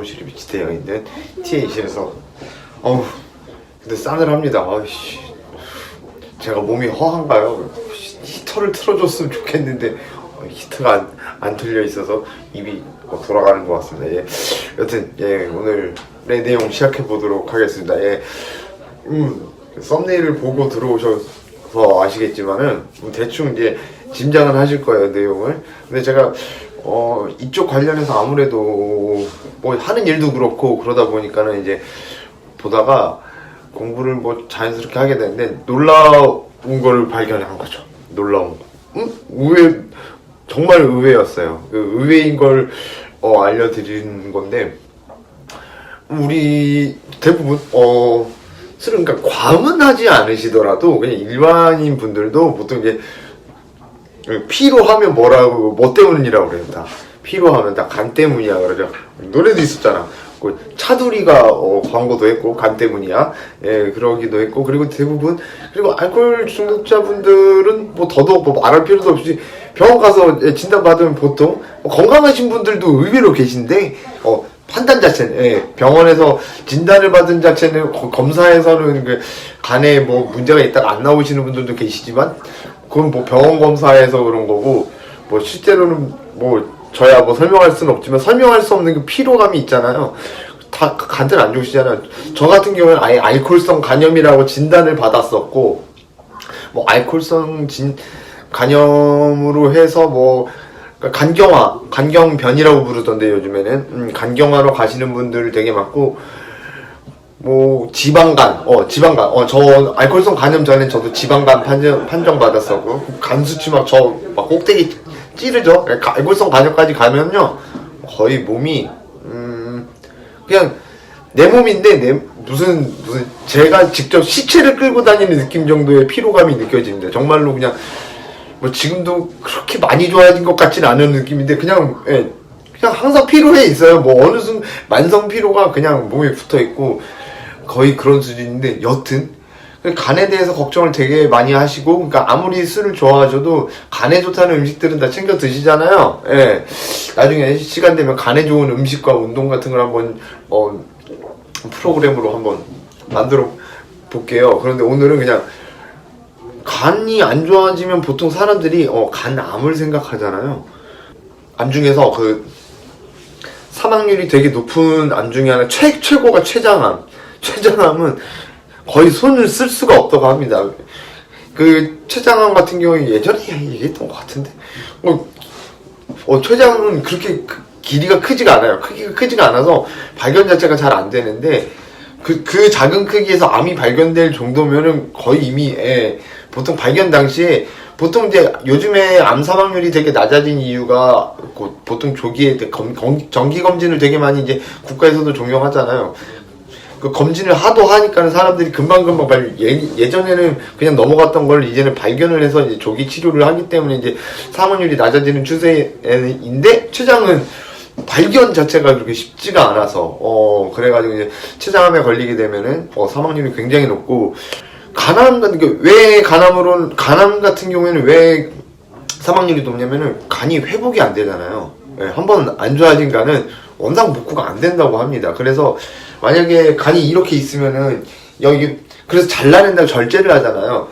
사무실이 위치되어 있는 T&A실에서 어우 근데 싸늘합니다 아이씨 제가 몸이 허한가요? 히터를 틀어줬으면 좋겠는데 어, 히터가 안, 안 틀려 있어서 입이 어, 돌아가는 것 같습니다 예. 여튼 예 오늘의 내용 시작해 보도록 하겠습니다 예. 음, 썸네일을 보고 들어오셔서 아시겠지만은 뭐 대충 이제 짐작은 하실 거예요 내용을. 근데 제가 어 이쪽 관련해서 아무래도 뭐 하는 일도 그렇고 그러다 보니까는 이제 보다가 공부를 뭐 자연스럽게 하게 되는데 놀라운 거를 발견한 거죠. 놀라운 거. 음? 의외 정말 의외였어요. 그 의외인 걸 어, 알려드리는 건데 우리 대부분 어 술은 그러니까 과음은 하지 않으시더라도 그냥 일반인 분들도 보통 이제 피로 하면 뭐라고 뭐 때문이라고 그래요 다. 피로 하면 다 간 때문이야. 그러죠. 노래도 있었잖아. 그 차두리가 어, 광고도 했고 간 때문이야. 예 그러기도 했고 그리고 대부분 그리고 알코올 중독자분들은 뭐 더더욱 뭐 말할 필요도 없이 병원 가서 예, 진단 받으면 보통 뭐 건강하신 분들도 의외로 계신데 어 판단 자체는 예, 병원에서 진단을 받은 자체는 거- 검사에서는 그 간에 뭐 문제가 있다가 안 나오시는 분들도 계시지만 그건 뭐 병원 검사에서 그런 거고 뭐 실제로는 뭐 저야 뭐 설명할 수는 없지만 설명할 수 없는 그 피로감이 있잖아요. 다 간들 안 좋으시잖아요. 저 같은 경우는 아예 알코올성 간염이라고 진단을 받았었고 뭐 알코올성 진 간염으로 해서 뭐 그러니까 간경화, 간경변이라고 부르던데 요즘에는 음, 간경화로 가시는 분들 되게 많고 뭐 지방간, 어 지방간, 어저 알코올성 간염 전에 저도 지방간 판정 판정 받았었고 간 수치 막 저 막 꼭대기 찌르죠. 그러니까 알코올성 간염까지 가면요 거의 몸이 음 그냥 내 몸인데 내 무슨 무슨 제가 직접 시체를 끌고 다니는 느낌 정도의 피로감이 느껴집니다. 정말로 그냥 뭐 지금도 그렇게 많이 좋아진 것 같진 않은 느낌인데 그냥 예, 그냥 항상 피로해 있어요. 뭐 어느 순간 만성 피로가 그냥 몸에 붙어 있고 거의 그런 수준인데 여튼 간에 대해서 걱정을 되게 많이 하시고 그러니까 아무리 술을 좋아하셔도 간에 좋다는 음식들은 다 챙겨 드시잖아요. 예. 나중에 시간 되면 간에 좋은 음식과 운동 같은 걸 한번 어 프로그램으로 한번 만들어 볼게요. 그런데 오늘은 그냥 간이 안 좋아지면 보통 사람들이 어, 간암을 생각하잖아요. 암 중에서 그 사망률이 되게 높은 암 중에 하나 최 최고가 췌장암. 췌장암은 거의 손을 쓸 수가 없다고 합니다. 그 췌장암 같은 경우에 예전에 얘기했던 것 같은데 뭐 어, 췌장은 그렇게 크- 길이가 크지가 않아요. 크기가 크지가 않아서 발견 자체가 잘 안 되는데 그, 그 작은 크기에서 암이 발견될 정도면은 거의 이미, 예, 보통 발견 당시에, 보통 이제 요즘에 암 사망률이 되게 낮아진 이유가 그 보통 조기에 그 검, 검- 정기 검진을 되게 많이 이제 국가에서도 종용하잖아요. 그 검진을 하도 하니까는 사람들이 금방금방 발 예, 예전에는 그냥 넘어갔던 걸 이제는 발견을 해서 이제 조기 치료를 하기 때문에 이제 사망률이 낮아지는 추세인데 췌장은 발견 자체가 그렇게 쉽지가 않아서 어 그래가지고 이제 췌장암에 걸리게 되면은 어 사망률이 굉장히 높고 간암 같은 게왜 간암으로는 간암 같은 경우에는 왜 사망률이 높냐면은 간이 회복이 안 되잖아요. 예, 한 번 안 좋아진 간은 원상 복구가 안 된다고 합니다. 그래서 만약에 간이 이렇게 있으면은 여기 그래서 잘라낸다고 절제를 하잖아요.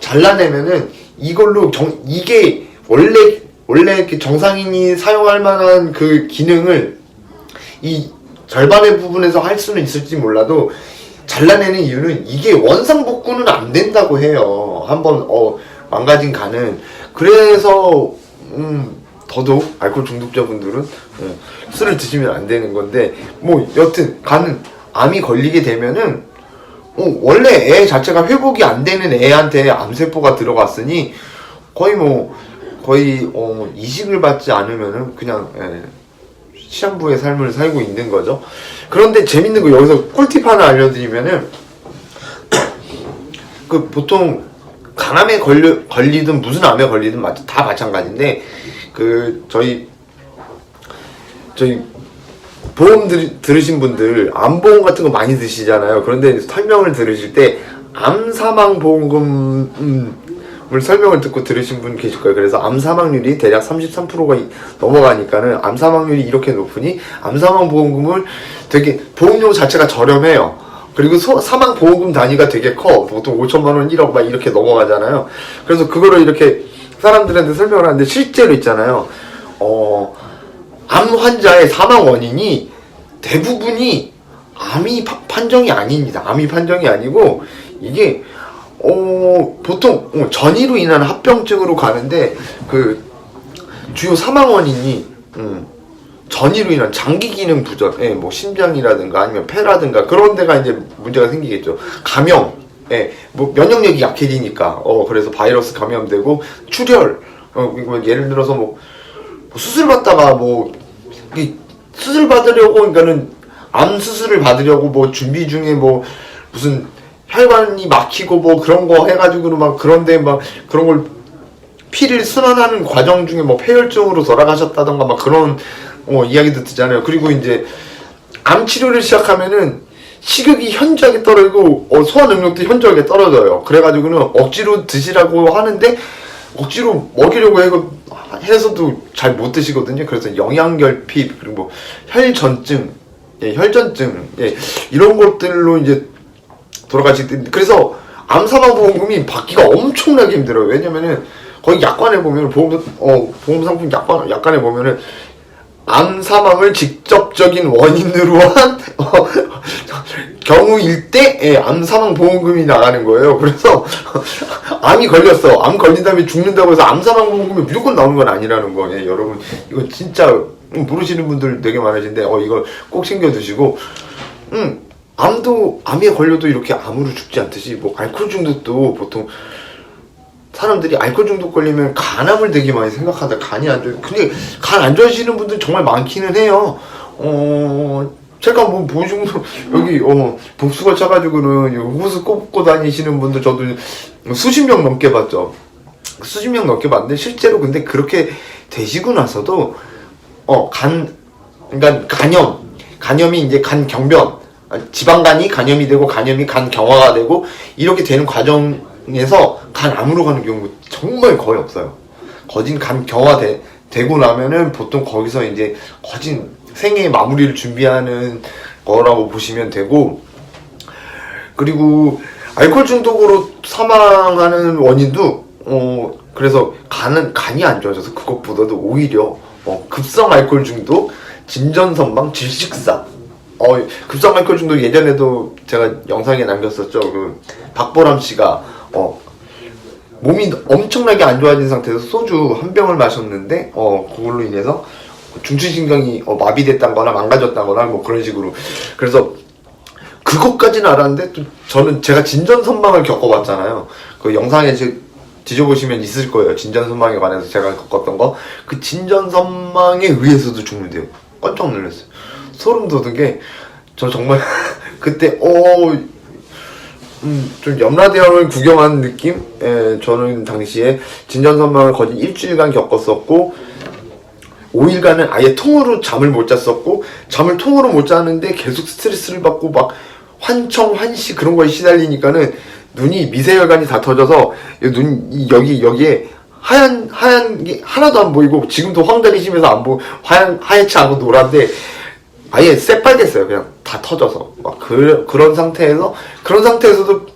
잘라내면은 이걸로 정 이게 원래 원래 정상인이 사용할 만한 그 기능을 이 절반의 부분에서 할 수는 있을지 몰라도 잘라내는 이유는 이게 원상 복구는 안 된다고 해요. 한번 어 망가진 간은 그래서 음 더더욱 알코올 중독자분들은 어, 술을 드시면 안 되는 건데 뭐 여튼 간은 암이 걸리게 되면은 어, 원래 애 자체가 회복이 안 되는 애한테 암세포가 들어갔으니 거의 뭐 거의 어, 이식을 받지 않으면은 그냥 예, 시한부의 삶을 살고 있는 거죠. 그런데 재밌는 거 여기서 꿀팁 하나 알려드리면은 그 보통 간암에 걸려, 걸리든 무슨 암에 걸리든 마- 다 마찬가지인데 그 저희 저희 보험 들, 들으신 분들 암보험 같은 거 많이 드시잖아요. 그런데 설명을 들으실 때 암사망 보험금 음, 설명을 듣고 들으신 분 계실 거예요. 그래서 암 사망률이 대략 33%가 넘어가니까는 암 사망률이 이렇게 높으니 암 사망 보험금을 되게 보험료 자체가 저렴해요. 그리고 소- 사망 보험금 단위가 되게 커. 보통 5천만 원, 1억 막 이렇게 넘어가잖아요. 그래서 그거를 이렇게 사람들한테 설명을 하는데 실제로 있잖아요. 어, 암 환자의 사망 원인이 대부분이 암이 파- 판정이 아닙니다. 암이 판정이 아니고 이게 어, 보통 어, 전이로 인한 합병증으로 가는데 그 주요 사망 원인이 음, 전이로 인한 장기 기능 부전, 예, 뭐 심장이라든가 아니면 폐라든가 그런 데가 이제 문제가 생기겠죠. 감염, 예, 뭐 면역력이 약해지니까 어 그래서 바이러스 감염되고 출혈, 어 이거 예를 들어서 뭐 수술 받다가 뭐이 수술 받으려고 그러니까는 암 수술을 받으려고 뭐 준비 중에 뭐 무슨 혈관이 막히고 뭐 그런 거 해가지고 막 그런데 막 그런 걸 피를 순환하는 과정 중에 뭐 폐혈증으로 돌아가셨다던가 막 그런 어, 이야기도 듣잖아요. 그리고 이제 암 치료를 시작하면은 식욕이 현저하게 떨어지고 어, 소화 능력도 현저하게 떨어져요. 그래가지고는 억지로 드시라고 하는데 억지로 먹이려고 해고 해서도 잘 못 드시거든요. 그래서 영양결핍 그리고 뭐 혈전증, 예, 혈전증 예, 이런 것들로 이제 돌아가실 때 그래서 암사망보험금이 받기가 엄청나게 힘들어요. 왜냐면은 거기 약관에 보면 보험 어 보험 상품 약관 약관에 보면은 암 사망을 직접적인 원인으로 한 어, 경우일 때암 사망 보험금이 나가는 거예요. 그래서 암이 걸렸어. 암 걸린 다음에 죽는다고 해서 암 사망 보험금이 무조건 나오는 건 아니라는 거예요. 여러분 이거 진짜 모르시는 분들 되게 많으신데 어 이걸 꼭 챙겨 두시고 음 암도 암에 걸려도 이렇게 암으로 죽지 않듯이 뭐 알코올 중독도 보통 사람들이 알코올 중독 걸리면 간암을 되게 많이 생각하다 간이 안 좋아. 근데 간 안 좋아하시는 분들 정말 많기는 해요. 어 제가 뭐 보증 여기 어 복수가 차가지고는 호수 꼽고 다니시는 분들 저도 수십 명 넘게 봤죠. 수십 명 넘게 봤는데 실제로 근데 그렇게 되시고 나서도 어 간 그러니까 간염 간염이 이제 간 경변 아, 지방간이 간염이 되고 간염이 간 경화가 되고 이렇게 되는 과정 에서 간 암으로 가는 경우 정말 거의 없어요. 거진 간 경화 되, 되고 나면은 보통 거기서 이제 거진 생애의 마무리를 준비하는 거라고 보시면 되고 그리고 알코올 중독으로 사망하는 원인도 어 그래서 간은 간이 안 좋아져서 그것보다도 오히려 어, 급성 알코올 중독, 진전선망, 질식사. 어 급성 알코올 중독 예전에도 제가 영상에 남겼었죠. 그 박보람 씨가 어 몸이 엄청나게 안 좋아진 상태에서 소주 한 병을 마셨는데 어 그걸로 인해서 중추신경이 어, 마비됐다거나 망가졌다거나 뭐 그런 식으로 그래서 그것까지는 알았는데 또 저는 제가 진전선망을 겪어봤잖아요. 그 영상에 제 뒤져보시면 있을 거예요. 진전선망에 관해서 제가 겪었던 거. 그 진전선망에 의해서도 죽는데요. 깜짝 놀랐어요. 소름 돋은 게, 저 정말, 그때, 어, 음, 좀 염라대왕을 구경한 느낌? 예, 저는 당시에 진전선망을 거의 일주일간 겪었었고, 5일간은 아예 통으로 잠을 못 잤었고 잠을 통으로 못 자는데 계속 스트레스를 받고 막 환청 환시 그런 거에 시달리니까는 눈이 미세혈관이 다 터져서 이 눈, 이 여기 여기에 하얀 하얀 게 하나도 안 보이고 지금도 황달이 심해서 안 보, 하얀 하얗지 않고 노란데 아예 새빨겠어요 그냥 다 터져서 막 그, 그런 상태에서 그런 상태에서도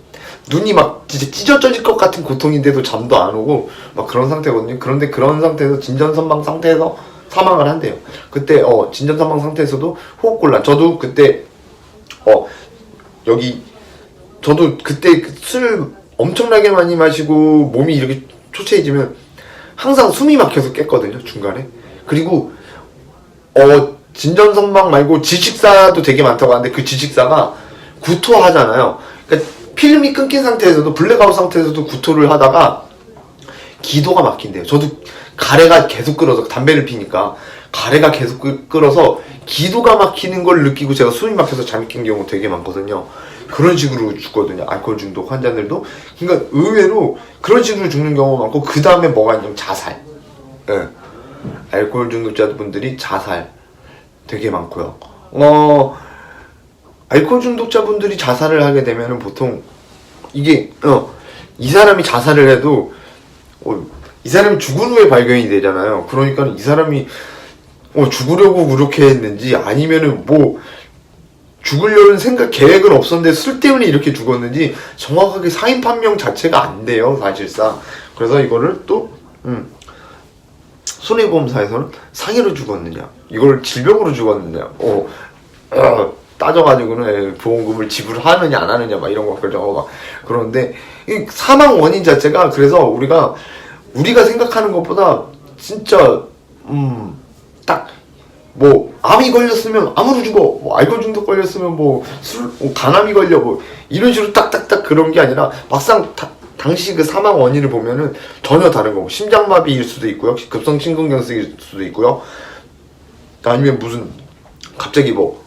눈이 막 진짜 찢어져질 것 같은 고통인데도 잠도 안 오고 막 그런 상태거든요. 그런데 그런 상태에서 진전선망 상태에서 사망을 한대요. 그때 어 진전선망 상태에서도 호흡곤란. 저도 그때 어 여기 저도 그때 그술 엄청나게 많이 마시고 몸이 이렇게 초췌해지면 항상 숨이 막혀서 깼거든요 중간에. 그리고 어 진전선망 말고 지식사도 되게 많다고 하는데 그 지식사가 구토하잖아요. 그러니까 필름이 끊긴 상태에서도 블랙아웃 상태에서도 구토를 하다가 기도가 막힌대요. 저도 가래가 계속 끓어서 담배를 피니까 가래가 계속 끓- 끓어서 기도가 막히는 걸 느끼고 제가 숨이 막혀서 잠이 깬 경우 되게 많거든요. 그런 식으로 죽거든요. 알코올 중독 환자들도. 그러니까 의외로 그런 식으로 죽는 경우가 많고 그 다음에 뭐가 있냐면 자살. 예. 알코올 중독자분들이 자살 되게 많고요. 어 알코올 중독자분들이 자살을 하게 되면은 보통 이게 어 이 사람이 자살을 해도 어, 이 사람이 죽은 후에 발견이 되잖아요. 그러니까 이 사람이 어, 죽으려고 그렇게 했는지 아니면은 뭐 죽으려는 생각 계획은 없었는데 술 때문에 이렇게 죽었는지 정확하게 사인 판명 자체가 안 돼요 사실상. 그래서 이거를 또 음, 손해보험사에서는 상해로 죽었느냐, 이걸 질병으로 죽었느냐, 어, 어, 따져가지고는 예, 보험금을 지불하느냐 안 하느냐 막 이런 거 결정하고 막. 그러는데 이 사망 원인 자체가 그래서 우리가 우리가 생각하는 것보다 진짜 음딱 뭐 암이 걸렸으면 암으로 죽어 뭐 알코올 중독 걸렸으면 뭐술 뭐 간암이 걸려 뭐 이런 식으로 딱딱딱 그런 게 아니라 막상 다- 당시 그 사망 원인을 보면은 전혀 다른 거고 심장마비일 수도 있고요. 급성 심근경색일 수도 있고요. 아니면 무슨 갑자기 뭐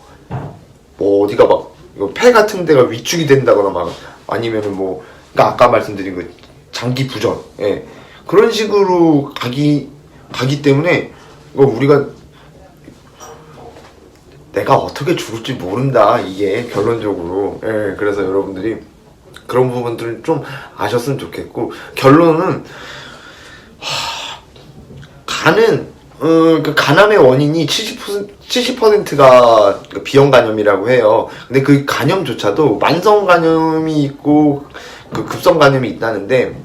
뭐 어디가 막 폐 같은 데가 위축이 된다거나 막 아니면은 뭐 그러니까 아까 말씀드린 그 장기 부전 예. 그런 식으로 가기 가기 때문에 이거 우리가 내가 어떻게 죽을지 모른다 이게 결론적으로. 예 그래서 여러분들이 그런 부분들을 좀 아셨으면 좋겠고 결론은 간은 어, 그 간암의 원인이 70% 70%가 그 비형 간염이라고 해요. 근데 그 간염조차도 만성 간염이 있고 그 급성 간염이 있다는데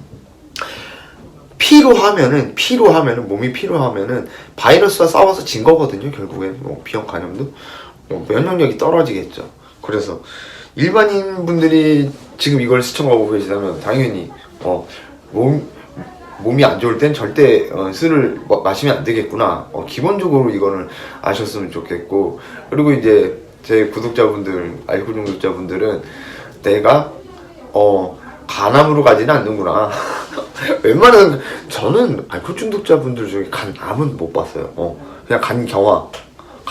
피로 하면은 피로 하면은 몸이 피로 하면은 바이러스와 싸워서 진 거거든요. 결국엔 뭐 비형 간염도 뭐 면역력이 떨어지겠죠. 그래서 일반인 분들이 지금 이걸 시청하고 계시다면 당연히 어, 어몸 몸이 안 좋을 땐 절대 어, 술을 마- 마시면 안 되겠구나. 어, 기본적으로 이거는 아셨으면 좋겠고 그리고 이제 제 구독자분들 알코 중독자분들은 내가 어 간암으로 가지는 않는구나. 웬만한 저는 알코올 중독자분들 중에 간암은 못 봤어요. 어 그냥 간 경화,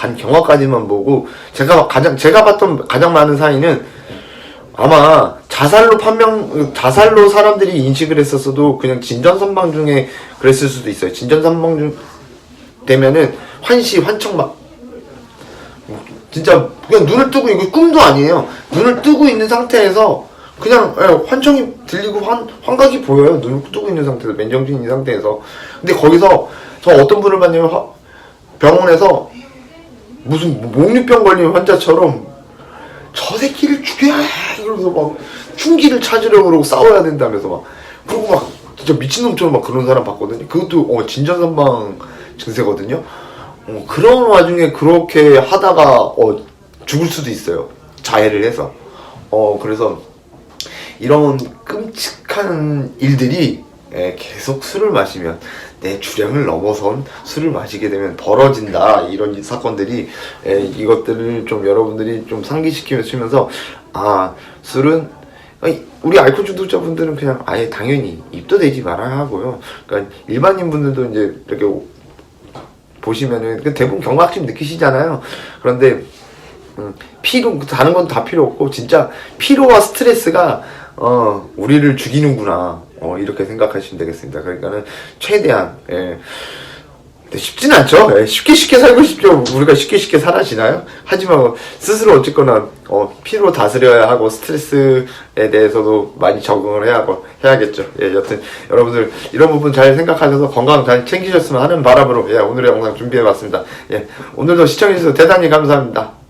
간 경화까지만 보고 제가 가장 제가 봤던 가장 많은 사인은 아마 자살로 판명 자살로 사람들이 인식을 했었어도 그냥 진전 선방 중에 그랬을 수도 있어요. 진전 선방 중 되면은 환시 환청 막 진짜 그냥 눈을 뜨고 이거 꿈도 아니에요. 눈을 뜨고 있는 상태에서 그냥 예, 환청이 들리고 환, 환각이 보여요. 눈을 뜨고 있는 상태에서 맨정신인 상태에서. 근데 거기서 저 어떤 분을 봤냐면 화- 병원에서 무슨 목류병 걸린 환자처럼 저 새끼를 죽여야 해! 이러면서 막 흉기를 찾으려고 그러고 싸워야 된다면서 막 그리고 막 진짜 미친놈처럼 막 그런 사람 봤거든요. 그것도 어, 진전선방 증세거든요. 어, 그런 와중에 그렇게 하다가 어, 죽을 수도 있어요. 자해를 해서. 어 그래서 이런 끔찍한 일들이 예, 계속 술을 마시면 내 주량을 넘어선 술을 마시게 되면 벌어진다 이런 사건들이 예, 이것들을 좀 여러분들이 좀 상기시키면서 아 술은 아니, 우리 알코올 중독자분들은 그냥 아예 당연히 입도 대지 말아야 하고요. 그러니까 일반인 분들도 이제 이렇게 보시면은 그 대부분 경각심 느끼시잖아요. 그런데 음, 피로 다른 건 다 필요 없고 진짜 피로와 스트레스가 어 우리를 죽이는구나 어 이렇게 생각하시면 되겠습니다. 그러니까는 최대한 예. 쉽진 않죠. 예, 쉽게 쉽게 살고 싶죠. 우리가 쉽게 쉽게 살아지나요? 하지만 스스로 어쨌거나 어, 피로 다스려야 하고 스트레스에 대해서도 많이 적응을 해야 하고 해야겠죠. 예, 여튼 여러분들 이런 부분 잘 생각하셔서 건강 잘 챙기셨으면 하는 바람으로 예, 오늘의 영상 준비해봤습니다. 예, 오늘도 시청해주셔서 대단히 감사합니다.